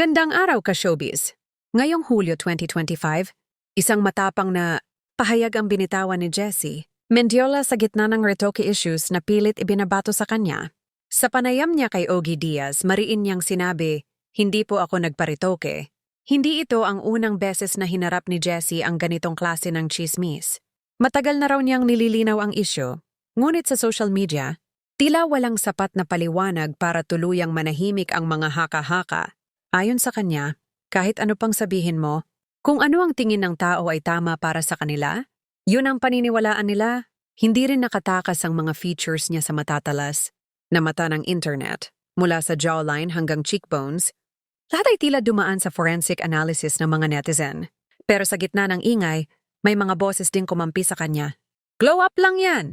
Magandang araw ka showbiz. Ngayong Hulyo 2025, isang matapang na pahayag ang binitawan ni Jessie. Mendiola sa gitna ng retoke issues na pilit ibinabato sa kanya. Sa panayam niya kay Ogie Diaz, mariin niyang sinabi, hindi po ako nagparitoke. Hindi ito ang unang beses na hinarap ni Jessie ang ganitong klase ng chismis. Matagal na raw niyang nililinaw ang isyo, ngunit sa social media, tila walang sapat na paliwanag para tuluyang manahimik ang mga haka-haka. Ayon sa kanya, kahit ano pang sabihin mo, kung ano ang tingin ng tao ay tama para sa kanila, yun ang paniniwalaan nila, hindi rin nakatakas ang mga features niya sa matatalas na mata ng internet, mula sa jawline hanggang cheekbones, lahat ay tila dumaan sa forensic analysis ng mga netizen. Pero sa gitna ng ingay, may mga boses ding kumampi sa kanya. Glow up lang yan!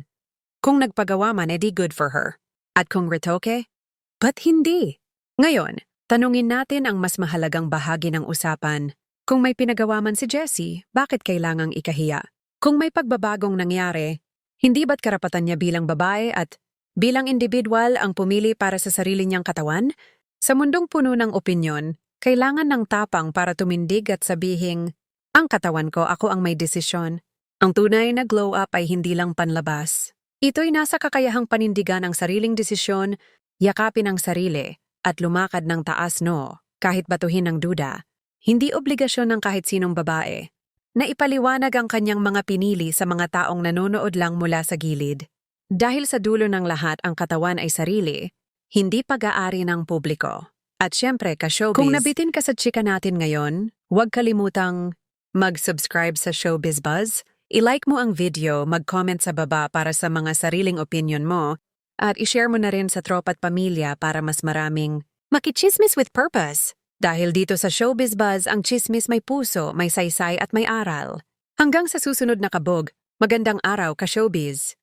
Kung nagpagawa man, edi good for her. At kung retoke, ba't hindi? Ngayon, tanungin natin ang mas mahalagang bahagi ng usapan. Kung may pinagawa man si Jessie, bakit kailangang ikahiya? Kung may pagbabagong nangyari, hindi ba't karapatan niya bilang babae at bilang individual ang pumili para sa sarili niyang katawan? Sa mundong puno ng opinyon, kailangan ng tapang para tumindig at sabihing, ang katawan ko, ako ang may desisyon. Ang tunay na glow up ay hindi lang panlabas. Ito'y nasa kakayahang panindigan ang sariling desisyon, yakapin ang sarili, at lumakad ng taas no, kahit batuhin ng duda. Hindi obligasyon ng kahit sinong babae. Na ipaliwanag ang kanyang mga pinili sa mga taong nanonood lang mula sa gilid. Dahil sa dulo ng lahat ang katawan ay sarili, hindi pag-aari ng publiko. At syempre, ka-showbiz. Kung nabitin ka sa chika natin ngayon, huwag kalimutang mag-subscribe sa Showbiz Buzz, i-like mo ang video, mag-comment sa baba para sa mga sariling opinion mo, at i-share mo na rin sa tropa at pamilya para mas maraming makichismis with purpose. Dahil dito sa Showbiz Buzz, ang chismis may puso, may saysay at may aral. Hanggang sa susunod na kabog, magandang araw ka-showbiz!